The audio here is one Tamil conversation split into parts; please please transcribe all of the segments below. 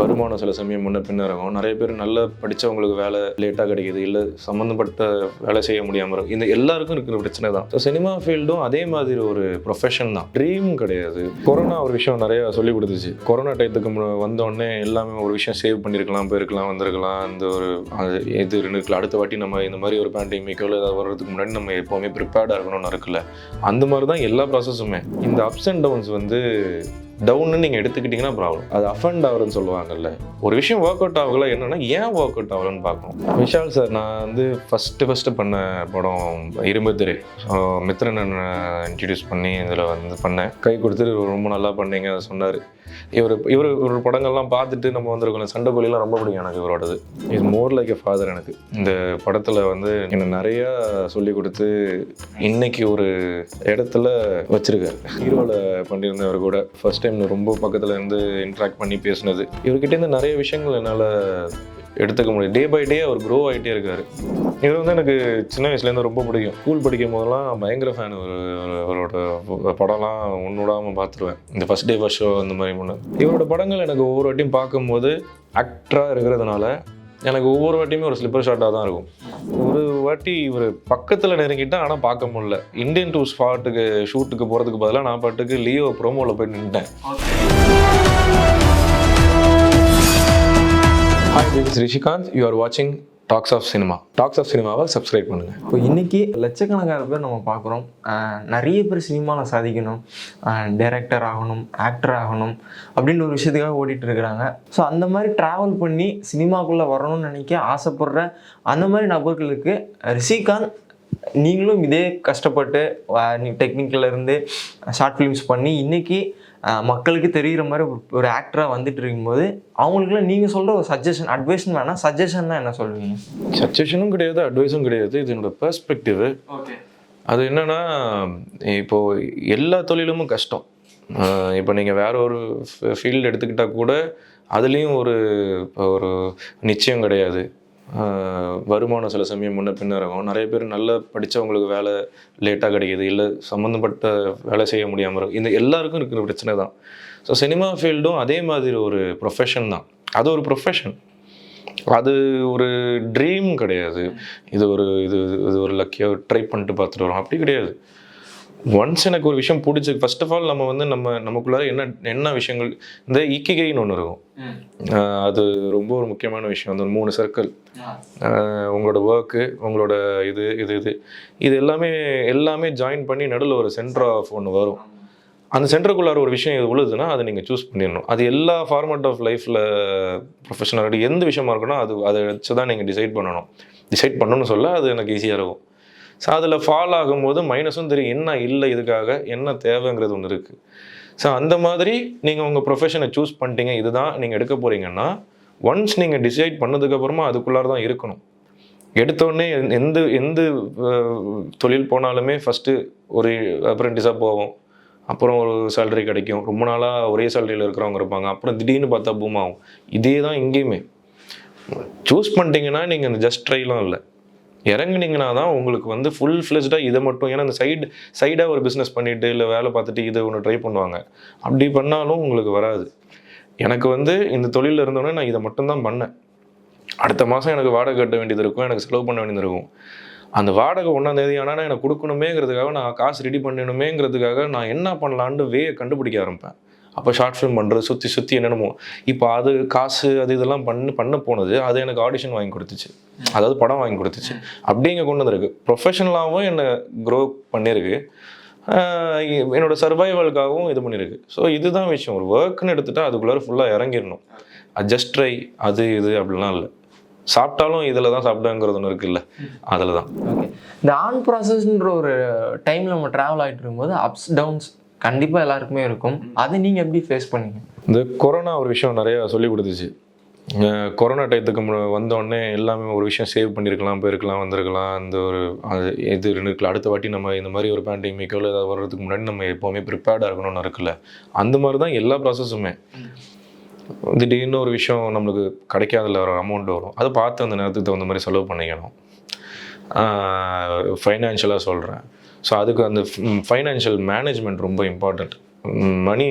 வருமானம் சில சமயம் முன்ன பின்ன இருக்கும். நிறைய பேர் நல்லா படித்தவங்களுக்கு வேலை லேட்டாக கிடைக்குது. இல்லை சம்மந்தப்பட்ட வேலை செய்ய முடியாமல் இருக்கும். இந்த எல்லாருக்கும் இருக்கிற பிரச்சனை தான். ஸோ சினிமா ஃபீல்டும் அதே மாதிரி ஒரு ப்ரொஃபஷன் தான். ட்ரீம் கிடையாது. கொரோனா ஒரு விஷயம் நிறையா சொல்லி கொடுத்துச்சு. கொரோனா டயத்துக்கு வந்தோடனே எல்லாமே ஒரு விஷயம் சேவ் பண்ணியிருக்கலாம் போயிருக்கலாம் வந்திருக்கலாம். அந்த ஒரு அது எது இருக்கலாம் அடுத்த வாட்டி நம்ம இந்த மாதிரி ஒரு பேண்டமிக்கோ இல்லை ஏதாவது வர்றதுக்கு முன்னாடி நம்ம எப்போவுமே ப்ரிப்பேர்டாக இருக்கணும்னு இருக்குல்ல. அந்த மாதிரி தான் எல்லா ப்ராசஸுமே இந்த அப்ஸ் அண்ட் டவுன்ஸ் வந்து டவுன்னு நீங்கள் எடுத்துக்கிட்டிங்கன்னா ப்ராப்ளம் அது அஃபண்ட் ஆகுறதுன்னு சொல்லுவாங்கல்ல. ஒரு விஷயம் ஒர்க் அவுட் ஆகல என்னன்னா ஏன் ஒர்க் அவுட் ஆகலன்னு பார்க்கணும். விஷால் சார் நான் வந்து ஃபஸ்ட்டு ஃபஸ்ட்டு பண்ண படம் இரும்புத்திரை. மித்ரன் இன்ட்ரடியூஸ் பண்ணி இதில் வந்து பண்ணேன். கை கொடுத்துட்டு ரொம்ப நல்லா பண்ணீங்க அதை சொன்னார். இவர் இவர் ஒரு படங்கள்லாம் பார்த்துட்டு நம்ம வந்திருக்கோம் சண்டை கோழிலாம் ரொம்ப பிடிக்கும் எனக்கு இவரோடது. Is more like a father எனக்கு. இந்த படத்தில் வந்து எனக்கு நிறையா சொல்லி கொடுத்து இன்னைக்கு ஒரு இடத்துல வச்சிருக்காரு. ஹீரோவில் பண்ணியிருந்தவர் கூட. ஃபர்ஸ்ட் டைம் ரொம்ப பக்கத்தில் இருந்து இன்ட்ராக்ட் பண்ணி பேசினது. இவர்கிட்டேருந்து நிறைய விஷயங்கள் என்னால் எடுத்துக்க முடியும். Day by day our grow ஆகிட்டே இருக்கார். இவர் வந்து எனக்கு சின்ன வயசுலேருந்து ரொம்ப பிடிக்கும். ஸ்கூல் படிக்கும் போதெல்லாம் பயங்கர ஃபேன் ஒரு அவரோட படம்லாம் ஒன்றுடாமல் பார்த்துருவேன் இந்த ஃபஸ்ட் டே ஃபஸ்ட் ஷோ அந்த மாதிரி முன்ன இவரோட படங்கள் எனக்கு ஒவ்வொரு வாட்டியும் பார்க்கும்போது ஆக்டராக இருக்கிறதுனால எனக்கு ஒவ்வொரு வாட்டியுமே ஒரு ஸ்லிப்பர் ஷாட்டாக தான் இருக்கும். ஒரு வாட்டி இவர் பக்கத்தில் நெருங்கிட்டேன் ஆனால் பார்க்க முடியல. இந்தியன் டூ ஸ்பாட்டுக்கு ஷூட்டுக்கு போகிறதுக்கு பதிலாக நான் பாட்டுக்கு லியோ ப்ரோமோவில் போய் நின்ட்டேன் hi this Rishikanth you are வாட்சிங் Talks of Cinema Talks of சினிமாவை சப்ஸ்கிரைப் பண்ணுங்கள் இப்போ இன்னைக்கு லட்சக்கணக்கான பேர் நம்ம பார்க்குறோம். நிறைய பேர் சினிமாவில் சாதிக்கணும். டைரக்டர் ஆகணும் ஆக்டர் ஆகணும் அப்படின்னு ஒரு விஷயத்துக்காக ஓடிட்டு இருக்கிறாங்க. ஸோ அந்த மாதிரி ட்ராவல் பண்ணி சினிமாக்குள்ளே வரணும்னு நினைக்க ஆசைப்படுற அந்த மாதிரி நபர்களுக்கு ரிஷிகாந்த் நீங்களும் இதே கஷ்டப்பட்டு டெக்னிக்கில் இருந்து ஷார்ட் ஃபிலிம்ஸ் பண்ணி இன்னைக்கு அஹ், மக்களுக்கு தெரிகிற மாதிரி ஒரு- ஒரு ஆக்டராக வந்துட்டு இருக்கும்போது அவங்களுக்குலாம் நீங்கள் சொல்கிற ஒரு சஜஷன் அட்வைஸ்னு வேணால் சஜஷன்னா என்ன சொல்லுவீங்க? சஜஷனும் கிடையாது அட்வைஸும் கிடையாது. இது என்னோட பெர்ஸ்பெக்டிவ் ஓகே அது என்னன்னா இப்போ எல்லா தொழிலுமும் கஷ்டம். இப்போ நீங்கள் வேற ஒரு ஃபீல்டு எடுத்துக்கிட்டால் கூட அதுலேயும் ஒரு ஒரு நிச்சயம் கிடையாது. வருமானம் சில சமயம் முன்ன பின்ன இருக்கும். நிறைய பேர் நல்லா படித்தவங்களுக்கு வேலை லேட்டாக கிடைக்கிது. இல்லை சம்மந்தப்பட்ட வேலை செய்ய முடியாமல் இருக்கும். இந்த எல்லாருக்கும் இருக்கிற பிரச்சனை தான். ஸோ சினிமா ஃபீல்டும் அதே மாதிரி ஒரு ப்ரொஃபஷன் தான். அது ஒரு ப்ரொஃபஷன் அது ஒரு ட்ரீம் கிடையாது. இது ஒரு இது இது ஒரு லக்கியாக ட்ரை பண்ணிட்டு பார்த்துட்டு வரோம். அப்படி கிடையாது. ஒன்ஸ் எனக்கு ஒரு விஷயம் பிடிச்சி ஃபர்ஸ்ட் ஆஃப் ஆல் நம்ம வந்து நம்ம நமக்குள்ளார என்ன என்ன விஷயங்கள் இந்த இக்கிகைன்னு ஒன்று இருக்கும். அது ரொம்ப ஒரு முக்கியமான விஷயம். அந்த மூணு சர்க்கிள் உங்களோட ஒர்க்கு உங்களோட இது இது இது. இது எல்லாமே எல்லாமே ஜாயின் பண்ணி நடுவில் ஒரு சென்டர் ஆஃப் ஒன்று வரும். அந்த சென்டருக்குள்ளார ஒரு விஷயம் இது உழுதுன்னா அதை நீங்கள் சூஸ் பண்ணிடணும். அது எல்லா ஃபார்மட் ஆஃப் லைஃப்பில் ப்ரொஃபஷனல் எந்த விஷயமா இருக்கணும் அது அதை வச்சு தான் நீங்கள் டிசைட் பண்ணணும். டிசைட் பண்ணணும்னு சொல்ல அது எனக்கு ஈஸியாக இருக்கும். ஸோ அதில் ஃபால் ஆகும்போது மைனஸும் தெரியும். என்ன இல்லை இதுக்காக? என்ன தேவைங்கிறது ஒன்று இருக்குது ஸோ அந்த மாதிரி நீங்கள் உங்கள் ப்ரொஃபஷனை சூஸ் பண்ணிட்டீங்க. இதுதான் நீங்கள் எடுக்க போகிறீங்கன்னா ஒன்ஸ் நீங்கள் டிசைட் பண்ணதுக்கப்புறமா அதுக்குள்ளார தான் இருக்கணும். எடுத்தோடனே எந்த எந்த தொழில் போனாலுமே ஃபஸ்ட்டு ஒரு அப்ரெண்டிஸாக போவோம். அப்புறம் ஒரு சேலரி கிடைக்கும். ரொம்ப நாளாக ஒரே சேலரியில் இருக்கிறவங்க இருப்பாங்க. அப்புறம் திடீர்னு பார்த்தா பூம் ஆகும். இதே தான் இங்கேயுமே. சூஸ் பண்ணிட்டீங்கன்னா நீங்கள் அந்த ஜஸ்ட் ட்ரைலாம் இல்லை. இறங்குனீங்கன்னா தான் உங்களுக்கு வந்து ஃபுல் ஃப்ளெஜ்டாக இதை மட்டும் ஏன்னா அந்த சைடு சைடாக ஒரு பிஸ்னஸ் பண்ணிட்டு இல்லை வேலை பார்த்துட்டு இதை ஒன்று ட்ரை பண்ணுவாங்க. அப்படி பண்ணாலும் உங்களுக்கு வராது. எனக்கு வந்து இந்த தொழிலில் இருந்தோடனே நான் இதை மட்டும்தான் பண்ணேன். அடுத்த மாதம் எனக்கு வாடகை கட்ட வேண்டியது இருக்கும் எனக்கு செலவு பண்ண வேண்டியது இருக்கும். அந்த வாடகை ஒன்றாந்தேதி ஆனால் எனக்கு கொடுக்கணுமேங்கிறதுக்காக நான் காசு ரெடி பண்ணணுமேங்கிறதுக்காக நான் என்ன பண்ணலான்னு வேயை கண்டுபிடிக்க ஆரம்பிப்பேன். அப்போ ஷார்ட் ஃபிலிம் பண்ணுறது சுற்றி சுற்றி என்னென்னமோ. இப்போ அது காசு அது இதெல்லாம் பண்ணு பண்ண போனது அது எனக்கு ஆடிஷன் வாங்கி கொடுத்துச்சு. அதாவது படம் வாங்கி கொடுத்துச்சு. அப்படிங்க கொண்டு வந்திருக்கு. ப்ரொஃபஷனலாகவும் என்னை க்ரோ பண்ணியிருக்கு என்னோட சர்வைவலுக்காகவும் இது பண்ணியிருக்கு ஸோ இதுதான் விஷயம். ஒரு ஒர்க்னு எடுத்துகிட்டா அதுக்குள்ளார ஃபுல்லாக இறங்கிடணும். ஜஸ்ட் ட்ரை அது இது அப்படிலாம் இல்லை. சாப்பிட்டாலும் இதில் தான் சாப்பிட்டேங்கிறது ஒன்று இருக்குல்ல. அதில் தான் ஓகே இந்த ஆன் ப்ராசஸ்ன்ற ஒரு டைமில் நம்ம ட்ராவல் ஆகிட்டு இருக்கும்போது அப்ஸ் டவுன்ஸ் கண்டிப்பாக எல்லாருக்குமே இருக்கும். அதை நீங்கள் எப்படி ஃபேஸ் பண்ணீங்க? இந்த கொரோனா ஒரு விஷயம் நிறையா சொல்லி கொடுத்துச்சு. கொரோனா டயத்துக்கு மு- வந்த உடனே எல்லாமே ஒரு விஷயம் சேவ் பண்ணியிருக்கலாம் போயிருக்கலாம் வந்திருக்கலாம். அந்த ஒரு அது இது இருக்கலாம் அடுத்த வாட்டி நம்ம இந்த மாதிரி ஒரு பேண்டமிக்கோ இல்லை ஏதாவது வர்றதுக்கு முன்னாடி நம்ம எப்போவுமே ப்ரிப்பேர்டாக இருக்கணும்னு இருக்குல்ல அந்த மாதிரி தான் எல்லா ப்ராசஸுமே திடீர்னு ஒரு விஷயம் நம்மளுக்கு கிடைக்காதுல ஒரு அமௌண்ட் வரும். அதை பார்த்து அந்த நேரத்துக்கு தகுந்த மாதிரி செலவு பண்ணிக்கணும். ஃபைனான்ஷியலாக சொல்கிறேன் ஸோ அதுக்கு அந்த ஃபைனான்ஷியல் மேனேஜ்மெண்ட் ரொம்ப இம்பார்ட்டண்ட் மணி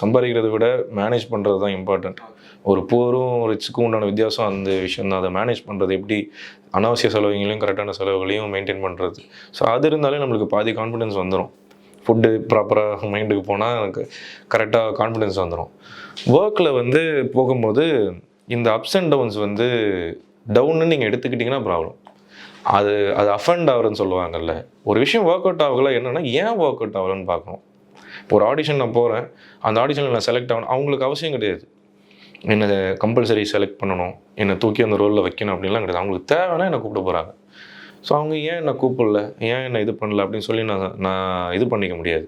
சம்பாதிக்கிறத விட மேனேஜ் பண்ணுறது தான் இம்பார்ட்டண்ட் ஒரு போரும் ரிச்சுக்கும் உண்டான வித்தியாசம் அந்த விஷயம் தான். அதை மேனேஜ் பண்ணுறது எப்படி? அனாவசிய செலவுகளையும் கரெக்டான செலவுகளையும் மெயின்டைன் பண்ணுறது ஸோ அது இருந்தாலே நம்மளுக்கு பாதி கான்ஃபிடென்ஸ் வந்துடும் ஃபுட்டு ப்ராப்பராக மைண்டுக்கு போனால் எனக்கு கரெக்டாக கான்ஃபிடன்ஸ் வந்துடும் ஒர்க்கில் வந்து போகும்போது இந்த அப்ஸ் அண்ட் டவுன்ஸ் வந்து டவுன்னு நீங்கள் எடுத்துக்கிட்டிங்கன்னா ப்ராப்ளம் அது அது அஃபண்ட் ஆகுறன்னு சொல்லுவாங்கல்ல. ஒரு விஷயம் ஒர்க் அவுட் ஆகல என்னென்னா ஏன் ஒர்க் அவுட் ஆகலன்னு பார்க்கணும். இப்போ ஒரு ஆடிஷன் நான் போகிறேன் அந்த ஆடிஷனில் நான் செலக்ட் ஆகணும். அவங்களுக்கு அவசியம் கிடையாது. என்னை கம்பல்சரி செலக்ட் பண்ணணும் என்னை தூக்கி அந்த ரோலில் வைக்கணும் அப்படின்லாம் கிடையாது. அவங்களுக்கு தேவைன்னா என்னை கூப்பிட போகிறாங்க ஸோ அவங்க ஏன் என்னை கூப்பிடல? ஏன் என்னை இது பண்ணல? அப்படின்னு சொல்லி நான் நான் இது பண்ணிக்க முடியாது.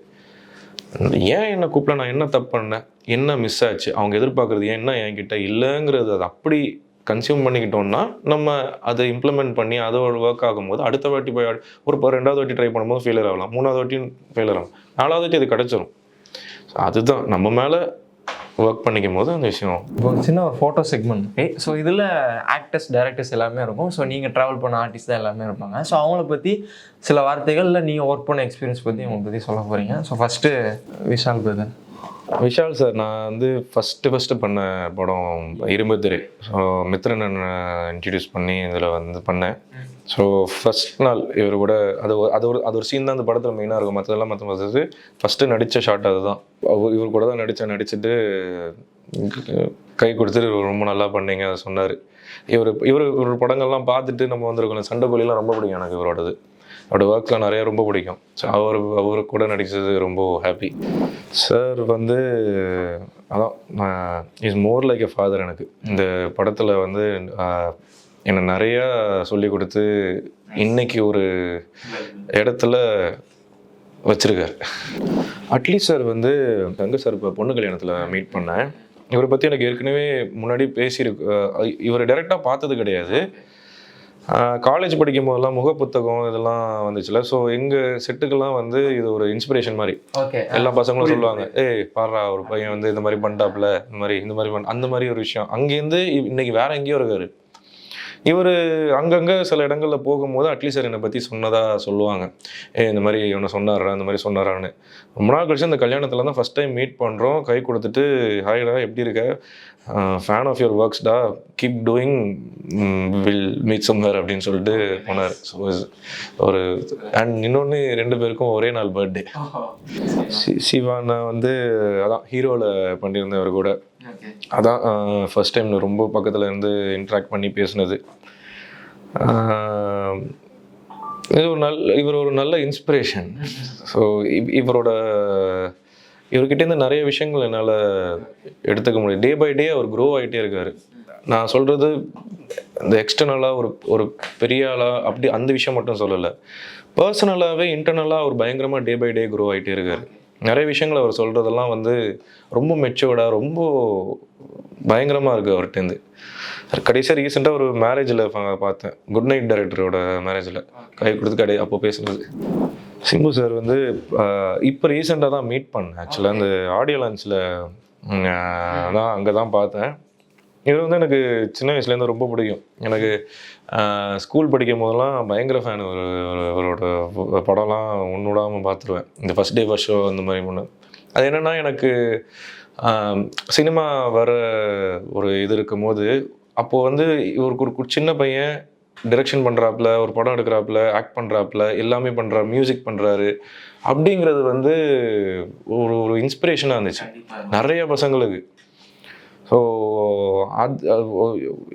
ஏன் என்னை கூப்பிடல? நான் என்ன தப்பு பண்ணேன்? என்ன மிஸ் ஆச்சு? அவங்க எதிர்பார்க்குறது என்ன என்கிட்ட இல்லைங்கிறது அது அப்படி கன்சியூம் பண்ணிக்கிட்டோம்னா நம்ம அதை இம்ப்ளிமெண்ட் பண்ணி அதோட ஒர்க் ஆகும்போது அடுத்த வாட்டி போய் ஒரு இப்போ ரெண்டாவது வாட்டி ட்ரை பண்ணும்போது ஃபெயிலியர் ஆகலாம். மூணாவது வாட்டியும் ஃபெயிலியர் ஆகலாம். நாலாவது வாட்டி அது கிடச்சிரும். ஸோ அதுதான். நம்ம மேலே ஒர்க் பண்ணிக்கும் போது அந்த விஷயம் இப்போ ஒரு சின்ன ஒரு ஃபோட்டோ செக்மெண்ட் ஸோ இதில் ஆக்டர்ஸ் டேரக்டர்ஸ் எல்லாமே இருக்கும். ஸோ நீங்கள் ட்ராவல் பண்ண ஆர்டிஸ்ட் தான் எல்லாமே இருப்பாங்க. ஸோ அவங்கள பற்றி சில வார்த்தைகள் இல்லை நீங்கள் ஒர்க் பண்ண எக்ஸ்பீரியன்ஸ் பற்றி அவங்களை பற்றி சொல்ல போகிறீங்க so first Vishal brother Vishal sir நான் வந்து ஃபஸ்ட்டு ஃபஸ்ட்டு பண்ண படம் இரும்புத்திரை ஸோ மித்ரன் இன்ட்ரடியூஸ் பண்ணி இதில் வந்து பண்ணேன். ஸோ ஃபஸ்ட் நாள் இவர் கூட அது ஒரு- அது ஒரு அது ஒரு சீன் தான் அந்த படத்தில் மெயினாக இருக்கும். மற்றதெல்லாம் மற்ற மற்றது ஃபஸ்ட்டு நடித்த ஷாட் அதுதான். இவர் கூட தான் நடித்தேன் நடிச்சுட்டு கை கொடுத்துட்டு "இவர் ரொம்ப நல்லா பண்ணீங்க அதை சொன்னார். இவர் இவர் ஒரு படங்கள்லாம் பார்த்துட்டு நம்ம வந்திருக்கோம் சண்டை கோழிலாம் ரொம்ப பிடிக்கும் எனக்கு இவரோடது. அவரோட ஒர்க்லாம் நிறைய ரொம்ப பிடிக்கும். ஸோ அவர் அவர் கூட நடித்தது ரொம்ப ஹாப்பி சார் வந்து அதான் is more like a father எனக்கு. இந்த படத்தில் வந்து என்னை நிறையா சொல்லி கொடுத்து இன்னைக்கு ஒரு இடத்துல வச்சுருக்கார். அட்லீஸ்ட் சார் வந்து கங்க சார் இப்போ பொண்ணு கல்யாணத்தில் மீட் பண்ணேன். இவரை பற்றி எனக்கு ஏற்கனவே முன்னாடி பேசியிருக்கு இவர் டைரெக்டாக பார்த்தது கிடையாது. காலேஜ் படிக்கும் போதெல்லாம் முக புத்தகம் இதெல்லாம் வந்துச்சுல. ஸோ எங்கள் செட்டுக்கெல்லாம் வந்து இது ஒரு இன்ஸ்பிரேஷன் மாதிரி. எல்லா பசங்களும் சொல்லுவாங்க ஏய் பாடுறா ஒரு பையன் வந்து இந்த மாதிரி பண்ணிட்டாப்ல இந்த மாதிரி இந்த மாதிரி பண்ண அந்த மாதிரி ஒரு விஷயம். அங்கேருந்து இன்னைக்கு வேற எங்கேயோ இருக்காரு. இவர் அங்கங்கே சில இடங்களில் போகும்போது அட்லீஸ்ட் என்னை பற்றி சொன்னதாக சொல்லுவாங்க. ஏ இந்த மாதிரி இவனை சொன்னாரா இந்த மாதிரி சொன்னாரான்னு. ரொம்ப நாள் கழிச்சு அந்த கல்யாணத்தில் தான் ஃபஸ்ட் டைம் மீட் பண்ணுறோம் கை கொடுத்துட்டு ஹாய்டா எப்படி இருக்க? Fan of your ஒர்க்ஸ்டா keep doing will meet somewhere அப்படின்னு சொல்லிட்டு போனார். ஸோ ஒரு அண்ட் இன்னொன்று ரெண்டு பேருக்கும் ஒரே நாள் பர்த்டே சி- சிவா நான் வந்து அதான் ஹீரோவில் பண்ணியிருந்தேன் அவர் கூட. அதான் ஃபர்ஸ்ட் டைம் ரொம்ப பக்கத்தில் இருந்து இன்ட்ராக்ட் பண்ணி பேசுனது. ஆஹ் இது ஒரு நல்ல இவர் ஒரு நல்ல இன்ஸ்பிரேஷன் ஸோ இவரோட இவர்கிட்டேருந்து நிறைய விஷயங்கள் என்னால் எடுத்துக்க முடியும். Day by day our grow ஆகிட்டே இருக்கார். நான் சொல்கிறது இந்த எக்ஸ்டர்னலாக ஒரு ஒரு பெரிய ஆளாக அப்படி அந்த விஷயம் மட்டும் சொல்லலை. பர்சனலாகவே இன்டர்னலாக அவர் பயங்கரமாக டே பை டே க்ரோ ஆகிட்டே இருக்கார். நிறைய விஷயங்கள் அவர் சொல்கிறதெல்லாம் வந்து ரொம்ப மெச்சூர்டாக ரொம்ப பயங்கரமாக இருக்குது அவர்கிட்டேருந்து கடைசியாக ரீசெண்டாக ஒரு மேரேஜில் பார்த்தேன். குட் நைட் டைரக்டரோட மேரேஜில் கை கொடுத்து கடை அப்போ பேசுனது. சிம்பு சார் வந்து இப்போ ரீசெண்டாக தான் மீட் பண்ணேன். ஆக்சுவலாக அந்த ஆடியோ லான்ச்சில் தான் அங்கே தான் பார்த்தேன். இவர் வந்து எனக்கு சின்ன வயசுலேருந்து ரொம்ப பிடிக்கும். எனக்கு ஸ்கூல் படிக்கும் போதெல்லாம் பயங்கர ஃபேன் ஒரு அவரோட படம்லாம் ஒன்று விடாமல் பார்த்துருவேன். இந்த ஃபஸ்ட் டே ஃபஸ்ட் ஷோ அந்த மாதிரி ஒன்று அது என்னென்னா எனக்கு சினிமா வர ஒரு இது இருக்கும்போது அப்போது வந்து இவருக்கு ஒரு கு- சின்ன பையன் டிரெக்ஷன் பண்ணுறாப்புல ஒரு படம் எடுக்கிறாப்புல ஆக்ட் பண்ணுறாப்புல எல்லாமே பண்ணுறா மியூசிக் பண்ணுறாரு அப்படிங்கிறது வந்து ஒரு ஒரு இன்ஸ்பிரேஷனாக இருந்துச்சு. நிறைய பசங்களுக்கு. ஸோ அது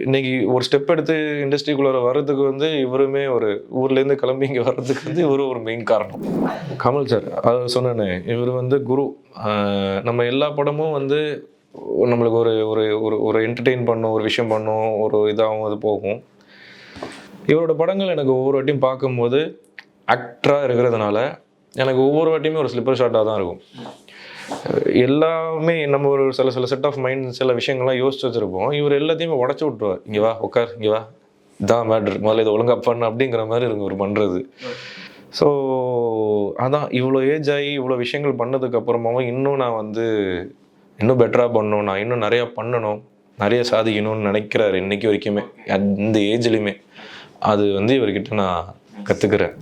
இன்னைக்கு ஒரு ஸ்டெப் எடுத்து இண்டஸ்ட்ரிக்குள்ளார வர்றதுக்கு வந்து இவருமே ஒரு ஊர்லேருந்து கிளம்பி இங்கே வர்றதுக்கு வந்து இவரும் ஒரு மெயின் காரணம். கமல் சார் அதை சொன்னேனே இவர் வந்து குரு. நம்ம எல்லா படமும் வந்து நம்மளுக்கு ஒரு ஒரு ஒரு ஒரு என்டர்டெயின் பண்ணும் ஒரு விஷயம் பண்ணும் ஒரு இதாகவும் அது போகும். இவரோட படங்கள் எனக்கு ஒவ்வொரு வாட்டியும் பார்க்கும்போது ஆக்டராக இருக்கிறதுனால எனக்கு ஒவ்வொரு வாட்டியுமே ஒரு ஸ்லிப்பர் ஷாட்டாக தான் இருக்கும். எல்லாமே நம்ம ஒரு சில சில செட் ஆஃப் மைண்ட் சில விஷயங்கள்லாம் யோசிச்சு வச்சுருப்போம். இவர் எல்லாத்தையுமே உடச்சி விட்ருவார் இங்கே வா உட்கார் இங்கே வா. இதான் மேட்ரு முதல்ல இதை ஒழுங்காக பண்ணு அப்படிங்கிற மாதிரி இருக்கு ஒரு பண்ணுறது ஸோ அதான் இவ்வளோ ஏஜ் ஆகி இவ்வளோ விஷயங்கள் பண்ணதுக்கு அப்புறமாவும் இன்னும் நான் வந்து இன்னும் பெட்டராக பண்ணணும். நான் இன்னும் நிறையா பண்ணணும். நிறைய சாதிக்கணும்னு நினைக்கிறாரு இன்னைக்கு வரைக்குமே. அந்த ஏஜ்லையுமே அது வந்து இவர்கிட்ட நான் கற்றுக்கிறேன்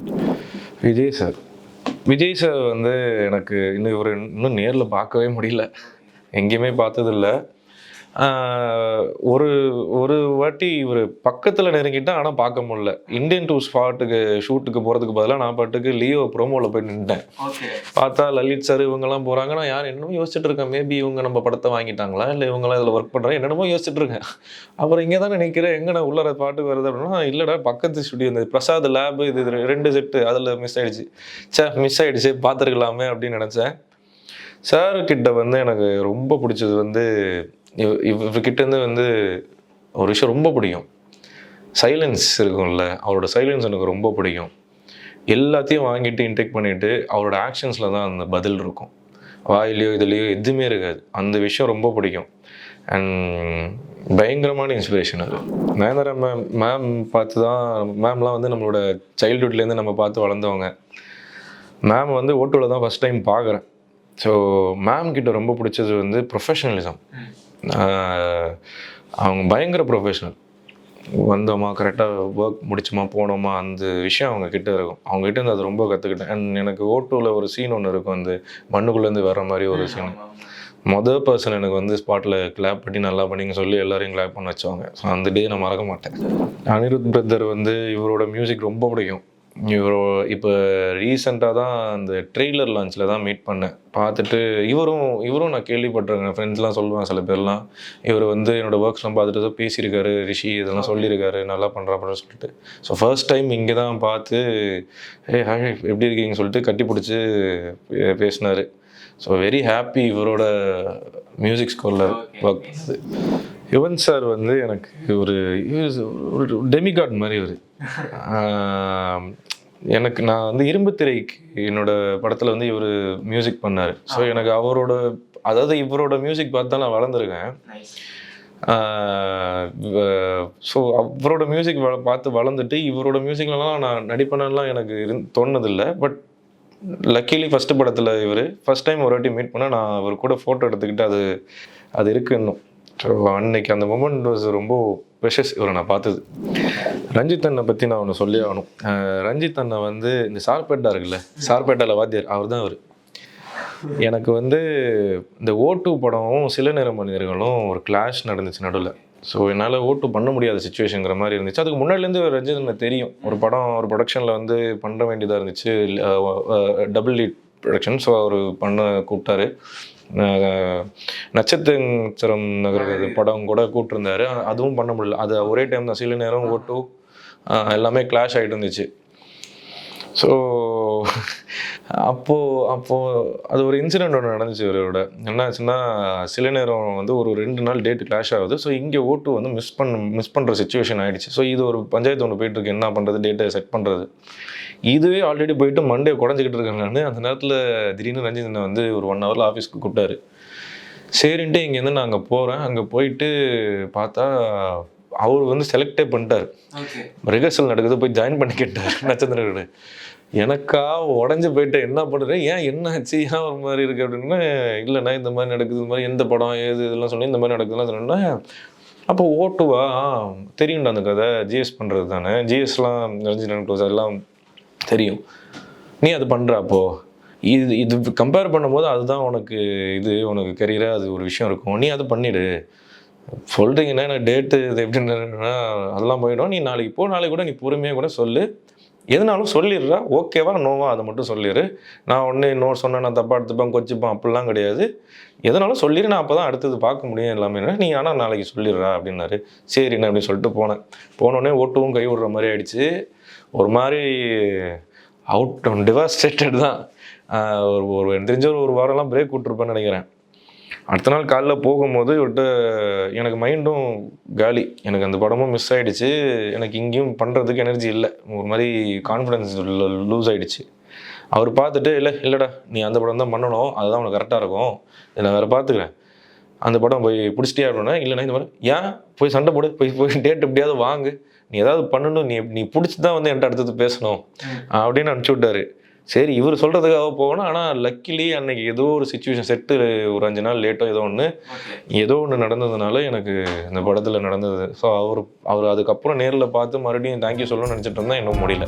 விஜய் சார். விஜய் சார் வந்து எனக்கு இன்னும் இவர் இன்னும் நேரில் பார்க்கவே முடியல. எங்கேயுமே பார்த்ததில்ல. ஒரு ஒரு வாட்டி இவர் பக்கத்தில் நெருங்கிட்டேன் ஆனால் பார்க்க முடியல. இந்தியன் டூ ஸ்பாட்டுக்கு ஷூட்டுக்கு போகிறதுக்கு பதிலாக நான் பாட்டுக்கு லியோ ப்ரோமோவில் போய் நின்ட்டேன் ஓகே. பார்த்தா லலித் சார் இவங்கெல்லாம் போகிறாங்க நான் யார் என்னமோ யோசிச்சுட்டு இருக்கேன். மேபி இவங்க நம்ம படத்தை வாங்கிட்டாங்களா? இல்லை இவங்களாம் இதில் ஒர்க் பண்ணுறாங்க என்னென்னமோ யோசிச்சுட்டு இருக்கேன். அப்புறம் இங்கே தான் நினைக்கிறேன் எங்கே நான் உள்ளார பாட்டு வருது அப்படின்னா இல்லைடா பக்கத்து ஸ்டுடியோ இந்த பிரசாத் லேப் இது ரெண்டு செட்டு அதில் மிஸ் ஆயிடுச்சு. சே மிஸ் ஆயிடுச்சு. பார்த்துருக்கலாமே அப்படின்னு நினச்சேன். சார் கிட்ட வந்து எனக்கு ரொம்ப பிடிச்சது வந்து இவ் இவர்கிட்டேருந்து வந்து ஒரு விஷயம் ரொம்ப பிடிக்கும். சைலன்ஸ் இருக்கும்ல அவரோட சைலன்ஸ் எனக்கு ரொம்ப பிடிக்கும். எல்லாத்தையும் வாங்கிட்டு இன்டேக் பண்ணிவிட்டு அவரோட ஆக்ஷன்ஸில் தான் அந்த பதில் இருக்கும். வாயிலையோ இதுலேயோ எதுவுமே இருக்காது. அந்த விஷயம் ரொம்ப பிடிக்கும். அண்ட் பயங்கரமான இன்ஸ்பிரேஷன் அது. நயன்தாரா மேம் மேம் பார்த்து தான் மேம்லாம் வந்து நம்மளோட சைல்ட்ஹுட்லேருந்து நம்ம பார்த்து வளர்ந்தவங்க. மேம் வந்து ஓட்டோவில் தான் ஃபஸ்ட் டைம் பார்க்குறேன். ஸோ மேம் கிட்ட ரொம்ப பிடிச்சது வந்து ப்ரொஃபஷனலிசம் அவங்க பயங்கர ப்ரொஃபஷனல் வந்தோமா கரெக்டாக ஒர்க் முடிச்சோமா போனோமா அந்த விஷயம் அவங்க கிட்ட இருக்கும். அவங்க கிட்ட இருந்து அது ரொம்ப கற்றுக்கிட்டேன் அண்ட் எனக்கு ஓட்டோவில் ஒரு சீன் ஒன்று இருக்கும். அந்த மண்ணுக்குள்ளேருந்து வர மாதிரி ஒரு சீன் மொதல் பர்சன் எனக்கு வந்து ஸ்பாட்டில் கிளாப் பண்ணி நல்லா பண்ணிங்க சொல்லி எல்லாரையும் கிளாப் பண்ண வச்சவங்க. ஸோ அந்த டே நான் மறக்க மாட்டேன். அனிருத் பிரதர் வந்து இவரோட மியூசிக் ரொம்ப பிடிக்கும். இவரோ இப்போ ரீசெண்டாக தான் அந்த ட்ரெய்லர் லான்ச்சில் தான் மீட் பண்ணேன். பார்த்துட்டு இவரும் இவரும் நான் கேள்விப்பட்டிருக்கேன். ஃப்ரெண்ட்ஸ்லாம் சொல்லுவேன் சில பேர்லாம். இவர் வந்து என்னோட ஒர்க்ஸ்லாம் பார்த்துட்டு ஏதோ பேசியிருக்காரு ரிஷி இதெல்லாம் சொல்லியிருக்காரு நல்லா பண்ணுறா அப்படின்னு சொல்லிட்டு. ஸோ ஃபர்ஸ்ட் டைம் இங்கே தான் பார்த்து ஏ ஹாய் எப்படி இருக்கீங்கன்னு சொல்லிட்டு கட்டி பிடிச்சி பேசினார். ஸோ வெரி ஹாப்பி இவரோட மியூசிக் ஸ்கூலில் ஒர்க் யுவன் சார் வந்து எனக்கு ஒரு ஒரு டெமிகாட் மாதிரி ஒரு எனக்கு நான் வந்து இரும்பு திரைக்கு என்னோட படத்தில் வந்து இவர் மியூசிக் பண்ணார். ஸோ எனக்கு அவரோட அதாவது இவரோட மியூசிக் பார்த்து தான் நான் வளர்ந்துருக்கேன். ஸோ அவரோட மியூசிக் பார்த்து வளர்ந்துட்டு இவரோட மியூசிக்லலாம் நான் நடிப்பேனெல்லாம் எனக்கு இருந் தோணுதில்லை பட் லக்கிலி ஃபஸ்ட்டு படத்தில் இவர் ஃபஸ்ட் டைம் ஒரு வாட்டி மீட் பண்ணால் நான் அவர் கூட ஃபோட்டோ எடுத்துக்கிட்டு அது அது இருக்கு இன்னும் ஸோ அன்னைக்கு அந்த மூமெண்ட் வாஸ் ரொம்ப ப்ரெஷஸ் இவரை நான் பார்த்தது. ரஞ்சித் அண்ணை பற்றி நான் ஒன்று சொல்லி ஆகணும். ரஞ்சித் அண்ணா வந்து இந்த சார்பேட்டா இருக்குல்ல சார்பேட்டாவில் வாத்தியார் அவர் தான் அவர். எனக்கு வந்து இந்த ஓட்டு படமும் சில நேர மனிதர்களும் ஒரு கிளாஷ் நடந்துச்சு நடுவில். ஸோ என்னால் ஓட்டு பண்ண முடியாத சுச்சுவேஷனுங்கிற மாதிரி இருந்துச்சு. அதுக்கு முன்னாடிலேருந்து ரஞ்சித் எனக்கு தெரியும். ஒரு படம் ஒரு ப்ரொடக்ஷனில் வந்து பண்ண வேண்டியதாக இருந்துச்சு. டபுள் லீட் ப்ரொடக்ஷன் ஸோ அவர் பண்ண கூப்பிட்டாரு. நட்சத்திரம் நகர் படம் கூட கூப்பிட்டுருந்தாரு அதுவும் பண்ண முடியல. அது ஒரே டைம் தான். சில நேரம் ஓட்டு எல்லாமே கிளாஷ் ஆகிட்டு இருந்துச்சு. ஸோ அப்போது அப்போது அது ஒரு இன்சிடெண்ட் ஒன்று நடந்துச்சு இவரோட. என்னாச்சுன்னா சில நேரம் வந்து ஒரு ரெண்டு நாள் டேட் கிளாஷ் ஆகுது. ஸோ இங்கே ஓட்டு வந்து மிஸ் பண்ண மிஸ் பண்ணுற சுச்சுவேஷன் ஆயிடுச்சு. ஸோ இது ஒரு பஞ்சாயத்து ஒன்று போயிட்டுருக்கு என்ன பண்ணுறது டேட்டை செட் பண்ணுறது இதுவே ஆல்ரெடி போயிட்டு மண்டே குறைஞ்சிக்கிட்டு இருக்கேன் நான் அந்த நேரத்தில் திடீர்னு ரஞ்சித் அண்ணா வந்து ஒரு ஒன் ஹவரில் ஆஃபீஸ்க்கு கூப்பிட்டாரு. சரின்ட்டு இங்கேருந்து நான் அங்கே போகிறேன் அங்கே போயிட்டு பார்த்தா அவர் வந்து செலக்டே பண்ணிட்டார். ரிஹர்சல் நடக்குது. போய் ஜாயின் பண்ணி கேட்டார். எனக்கா உடஞ்சி போயிட்டு என்ன பண்ணுறேன் ஏன் என்ன ஆச்சு ஏன் ஒரு மாதிரி இருக்குது அப்படின்னா? இல்லைண்ணா இந்த மாதிரி நடக்குது இந்த மாதிரி எந்த படம் ஏது இதெல்லாம் சொல்லி இந்த மாதிரி நடக்குதுலாம் சொன்னேன்னா அப்போ ஓட்டுவா? தெரியும்டா அந்த கதை. ஜிஎஸ் பண்ணுறது தானே. ஜிஎஸ்லாம் ரஞ்சிதன் க்ளோஸ் அதெல்லாம் தெரியும். நீ அது பண்ணுற அப்போ. இது இது கம்பேர் பண்ணும்போது அதுதான் உனக்கு இது உனக்கு கரியராக அது ஒரு விஷயம் இருக்கும். நீ அதை பண்ணிடு. சொல்கிறீங்கன்னா நான் டேட்டு இது எப்படின்னா அதெல்லாம் போயிடும். நீ நாளைக்கு போ நாளைக்கு கூட நீ பொறுமையாக கூட சொல்லு. எதுனாலும் சொல்லிடுறா. ஓகேவா நோவா அதை மட்டும் சொல்லிடு நான் ஒன்று இன்னொரு சொன்னேன் நான் தப்பாக எடுத்துப்பேன் கொச்சிப்பேன் அப்படிலாம் கிடையாது. எதனாலும் சொல்லிடு நான் அப்போ தான் அடுத்தது பார்க்க முடியும் எல்லாமே. நீ ஆனால் நாளைக்கு சொல்லிடுறா அப்படின்னாரு. சரி அப்படின்னு சொல்லிட்டு போனேன். போனோடனே ஓட்டுவும் கை விடுற மாதிரி ஆயிடுச்சு. ஒரு மாதிரி அவுட் டிவாஸ்டேட்டட் தான். ஒரு ஒரு தெரிஞ்ச ஒரு வாரம்லாம் பிரேக் விட்டுருப்பேன்னு நினைக்கிறேன். அடுத்த நாள் காலைல போகும்போது இவர்கிட்ட எனக்கு மைண்டும் காலி. எனக்கு அந்த படமும் மிஸ் ஆயிடுச்சு. எனக்கு இங்கேயும் பண்ணுறதுக்கு எனர்ஜி இல்லை. ஒரு மாதிரி கான்ஃபிடன்ஸ் லூஸ் ஆயிடுச்சு. அவர் பார்த்துட்டு இல்லை இல்லைடா நீ அந்த படம் தான் பண்ணணும். அதுதான் உனக்கு கரெக்டாக இருக்கும். இதை நான் வேறு பார்த்துக்கிறேன். அந்த படம் போய் பிடிச்சிட்டே அப்படின்னா இல்லைண்ணா இந்த மாதிரி ஏன்? போய் சண்டை போடு. போய் போய் டேட் எப்படியாவது வாங்கு. நீ ஏதாவது பண்ணணும். நீ நீ பிடிச்சி தான் வந்து என்கிட்ட அடுத்தது பேசணும். அப்படின்னு அனுப்பிச்சி விட்டாரு. சரி இவர் சொல்கிறதுக்காக போகணும். ஆனால் லக்கிலி அன்னைக்கு ஏதோ ஒரு சுச்சுவேஷன் செட்டு ஒரு அஞ்சு நாள் லேட்டோ ஏதோ ஒன்று ஏதோ ஒன்று நடந்ததுனால எனக்கு இந்த படத்தில் நடந்தது. ஸோ அவர் அவர் அதுக்கப்புறம் நேரில் பார்த்து மறுபடியும் தேங்க்யூ சொல்லணும்னு நினச்சிட்டு இருந்தால் இன்னும் முடியல.